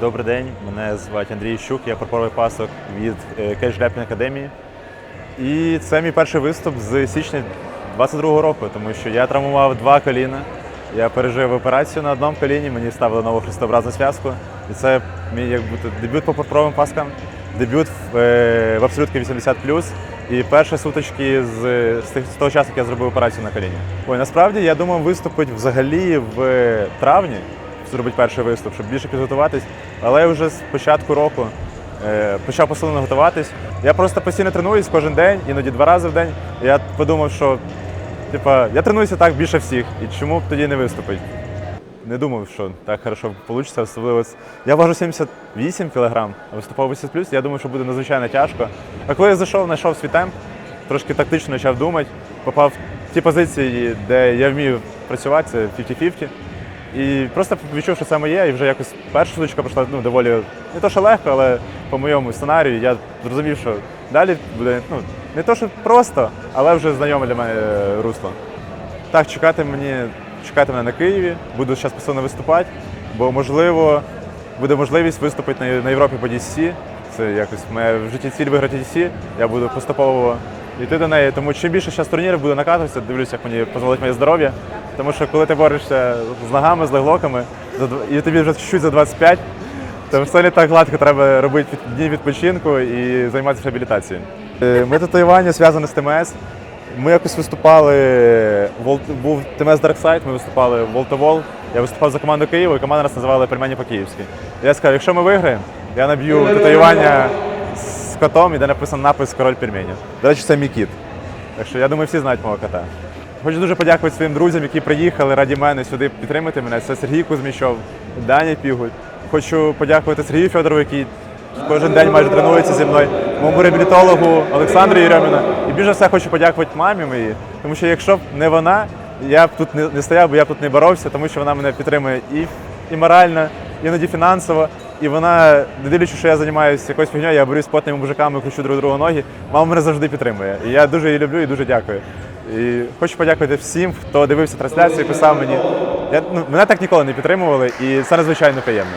Добрий день, мене звати Андрій Щук, я прапоровий пасок від Кеш Академії. І це мій перший виступ з січня 22-го року, тому що я травмував два коліна. Я пережив операцію на одному коліні, мені ставили нову хрестообразну зв'язку. І це мій як бути дебют по прапоровим паскам, дебют в, е, в абсолютки 80 і перші сутички з, з, того часу, як я зробив операцію на коліні. Ой, насправді я думав виступити взагалі в травні, зробити перший виступ, щоб більше підготуватись. Але я вже з початку року е, почав посилено готуватись. Я просто постійно тренуюсь кожен день, іноді два рази в день. Я подумав, що типа, я тренуюся так більше всіх, і чому б тоді не виступити? Не думав, що так хорошо вийде, особливо. Я важу 78 кг, а виступав 80 Я думав, що буде надзвичайно тяжко. А коли я зайшов, знайшов свій темп, трошки тактично почав думати, попав в ті позиції, де я вмію працювати, це 50-50. І просто відчув, що це моє, і вже якось перша штучка пройшла ну, доволі не то, що легко, але по моєму сценарію я зрозумів, що далі буде ну, не то, що просто, але вже знайоме для мене е, русло. Так, чекати мені, чекати мене на Києві, буду зараз постійно виступати, бо можливо буде можливість виступити на, на Європі по DCC. Це якось моя в житті ціль виграти DCC, я буду поступово йти до неї. Тому чим більше зараз турнірів буду накатуватися, дивлюся, як мені дозволить моє здоров'я. Тому що коли ти борешся з ногами, з леглоками, і тобі вже чуть-чуть за 25, то все не так гладко треба робити дні відпочинку і займатися реабілітацією. Е, Ми татуювання зв'язане з ТМС. Ми якось виступали, був ТМС Дарксайд, ми виступали в Волтовол. Я виступав за команду Києва, і команда нас називала пельмені по-київськи. Я сказав, якщо ми виграємо, я наб'ю татуювання з котом, і де написано напис Король пельменів. До речі, це мій кіт. Так що я думаю, всі знають мого кота. Хочу дуже подякувати своїм друзям, які приїхали раді мене сюди підтримати мене. Це Сергій Кузьмічов, Даня Пігуль. Хочу подякувати Сергію Федорову, який кожен день майже тренується зі мною, моєму реабілітологу Олександру Єрьоміну. І більше все хочу подякувати мамі моїй, тому що якщо б не вона, я б тут не, стояв, бо я б тут не боровся, тому що вона мене підтримує і, і морально, іноді фінансово. І вона, не дивлячись, що я займаюся якоюсь фігньою, я борюсь з потними мужиками, кручу друг другу ноги. Мама мене завжди підтримує. І я дуже її люблю і дуже дякую. І хочу подякувати всім, хто дивився трансляцію, писав мені. Я, ну, мене так ніколи не підтримували, і це надзвичайно приємно.